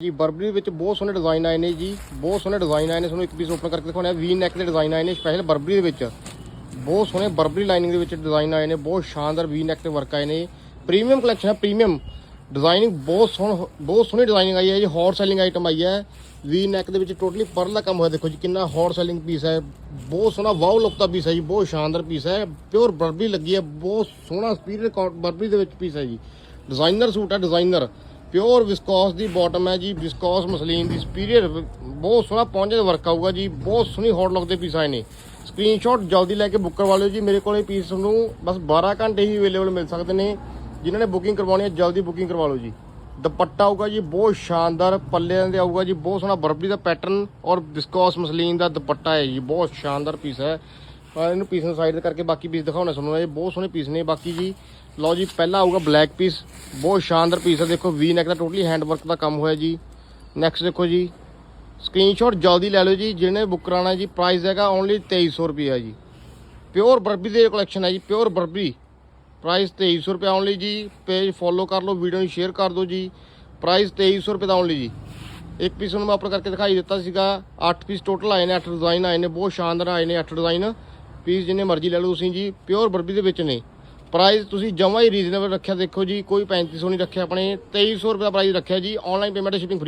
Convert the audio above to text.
ਜੀ ਬਰਬਰੀ ਵਿੱਚ ਬਹੁਤ ਸੋਹਣੇ ਡਿਜ਼ਾਈਨ ਆਏ ਨੇ ਜੀ, ਬਹੁਤ ਸੋਹਣੇ ਡਿਜ਼ਾਈਨ ਆਏ ਨੇ, ਤੁਹਾਨੂੰ ਇੱਕ ਪੀਸ ਓਪਨ ਕਰਕੇ ਦਿਖਾਉਣਾ ਵੀ ਨੈਕ ਦੇ ਡਿਜ਼ਾਈਨ ਆਏ ਨੇ ਸਪੈਸ਼ਲ ਬਰਬਰੀ ਦੇ ਵਿੱਚ। ਬਹੁਤ ਸੋਹਣੇ ਬਰਬਰੀ ਲਾਈਨਿੰਗ ਦੇ ਵਿੱਚ ਡਿਜ਼ਾਈਨ ਆਏ ਨੇ, ਬਹੁਤ ਸ਼ਾਨਦਾਰ ਵੀ ਨੈਕ ਤੇ ਵਰਕ ਆਏ ਨੇ। ਪ੍ਰੀਮੀਅਮ ਕਲੈਕਸ਼ਨ ਹੈ ਪ੍ਰੀਮੀਅਮ ਡਿਜ਼ਾਈਨਿੰਗ ਬਹੁਤ ਸੋਹਣਾ, ਬਹੁਤ ਸੋਹਣੀ ਡਿਜ਼ਾਈਨਿੰਗ ਆਈ ਹੈ ਜੀ ਹੌਟ ਸੈਲਿੰਗ ਆਈਟਮ ਆਈ ਹੈ। ਵੀ ਨੈਕ ਦੇ ਵਿੱਚ ਟੋਟਲੀ ਪਰਲ ਦਾ ਕੰਮ ਹੋਇਆ, ਦੇਖੋ ਜੀ, ਕਿੰਨਾ ਹੌਟ ਸੈਲਿੰਗ ਪੀਸ ਹੈ। ਬਹੁਤ ਸੋਹਣਾ ਵਾਓ ਲੁੱਕ ਦਾ ਪੀਸ ਹੈ ਜੀ, ਬਹੁਤ ਸ਼ਾਨਦਾਰ ਪੀਸ ਹੈ। ਪਿਓਰ ਬਰਬਰੀ ਲੱਗੀ ਹੈ, ਬਹੁਤ ਸੋਹਣਾ ਸਪੀਰੀਅਰ ਬਰਬਰੀ ਦੇ ਵਿੱਚ ਪੀਸ ਹੈ ਜੀ। ਡਿਜ਼ਾਈਨਰ ਸੂਟ ਹੈ ਡਿਜ਼ਾਈਨਰ ਪਿਓਰ ਵਿਸਕੋਸ ਦੀ ਬਾਟਮ ਹੈ ਜੀ ਵਿਸਕੋਸ ਮਸਲੀਨ ਦੀ ਸੁਪੀਰੀਅਰ ਬਹੁਤ ਸੋਹਣਾ ਪਹੁੰਚੇ ਦਾ ਵਰਕ ਆਊਗਾ ਜੀ, ਬਹੁਤ ਸੋਹਣੀ ਹੌਟ ਲੁੱਕ ਦੇ ਪੀਸ ਆਏ ਨੇ। ਸਕਰੀਨਸ਼ਾਟ ਜਲਦੀ ਲੈ ਕੇ ਬੁੱਕ ਕਰਵਾ ਲਿਓ ਜੀ, ਮੇਰੇ ਕੋਲ ਇਹ ਪੀਸ ਤੁਹਾਨੂੰ ਬਸ 12 ਘੰਟੇ ਹੀ ਅਵੇਲੇਬਲ ਮਿਲ ਸਕਦੇ ਨੇ। ਜਿਨ੍ਹਾਂ ਨੇ ਬੁਕਿੰਗ ਕਰਵਾਉਣੀ ਹੈ, ਜਲਦੀ ਬੁਕਿੰਗ ਕਰਵਾ ਲਓ ਜੀ। ਦੁਪੱਟਾ ਆਊਗਾ ਜੀ, ਬਹੁਤ ਸ਼ਾਨਦਾਰ ਪੱਲਿਆਂ ਦੇ ਆਊਗਾ ਜੀ, ਬਹੁਤ ਸੋਹਣਾ ਬਰਬਰੀ ਦਾ ਪੈਟਰਨ ਔਰ ਵਿਸਕੋਸ ਮਸਲੀਨ ਦਾ ਦੁਪੱਟਾ ਹੈ ਜੀ, ਬਹੁਤ ਸ਼ਾਨਦਾਰ ਪੀਸ ਹੈ। ਆ ਇਹਨੂੰ ਪੀਸ ਨੂੰ ਸਾਈਡ ਕਰਕੇ ਬਾਕੀ ਪੀਸ ਦਿਖਾਉਣਾ ਤੁਹਾਨੂੰ ਇਹ ਬਹੁਤ ਸੋਹਣੇ ਪੀਸ ਨੇ। ਬਾਕੀ ਜੀ, ਲਓ ਜੀ, ਪਹਿਲਾ ਆਊਗਾ ਬਲੈਕ ਪੀਸ ਬਹੁਤ ਸ਼ਾਨਦਾਰ ਪੀਸ ਹੈ। ਦੇਖੋ ਵੀ ਨੈਕ ਦਾ ਟੋਟਲੀ ਹੈਂਡ ਵਰਕ ਦਾ ਕੰਮ ਹੋਇਆ ਜੀ। ਨੈਕਸਟ ਦੇਖੋ ਜੀ ਸਕਰੀਨਸ਼ਾਟ ਜਲਦੀ ਲੈ ਲਓ ਜੀ, ਜਿਹਨੇ ਬੁੱਕ ਕਰਾਉਣਾ ਜੀ ਪ੍ਰਾਈਸ ਹੈਗਾ ਓਨਲੀ 2300 ਰੁਪਏ ਜੀ। ਪਿਓਰ ਬਰਬੀ ਦੇ ਕਲੈਕਸ਼ਨ ਹੈ ਜੀ ਪਿਓਰ ਬਰਬਰੀ ਪ੍ਰਾਈਸ 2300 ਰੁਪਏ ਓਨਲੀ ਜੀ ਪੇਜ ਫੋਲੋ ਕਰ ਲਓ ਵੀਡੀਓ ਨੂੰ ਸ਼ੇਅਰ ਕਰ ਦਿਓ ਜੀ। ਪ੍ਰਾਈਸ 2300 ਰੁਪਏ ਦਾ ਓਨਲੀ ਜੀ। ਇੱਕ ਪੀਸ ਨੂੰ ਮੈਂ ਆਪਰ ਕਰਕੇ ਦਿਖਾਈ ਦਿੱਤਾ ਸੀਗਾ। 8 ਪੀਸ ਟੋਟਲ ਆਏ ਨੇ 8 ਡਿਜ਼ਾਈਨ ਆਏ ਨੇ, ਬਹੁਤ ਸ਼ਾਨਦਾਰ ਆਏ ਨੇ 8 ਡਿਜ਼ਾਈਨ ਪੀਸ ਜਿੰਨੇ ਮਰਜ਼ੀ ਲੈ ਲਓ ਤੁਸੀਂ ਜੀ ਪਿਓਰ ਬਰਬੀ ਦੇ ਵਿੱਚ ਨੇ। ਪ੍ਰਾਈਸ ਤੁਸੀਂ ਜਮਾ ਹੀ ਰੀਜ਼ਨੇਬਲ ਰੱਖਿਆ ਦੇਖੋ ਜੀ, ਕੋਈ 3500 ਨਹੀਂ ਰੱਖਿਆ ਆਪਣੇ 2300 ਰੁਪਏ ਦਾ ਪ੍ਰਾਈਸ ਰੱਖਿਆ ਜੀ ਆਨਲਾਈਨ ਪੇਮੈਂਟ ਸ਼ਿਪਿੰਗ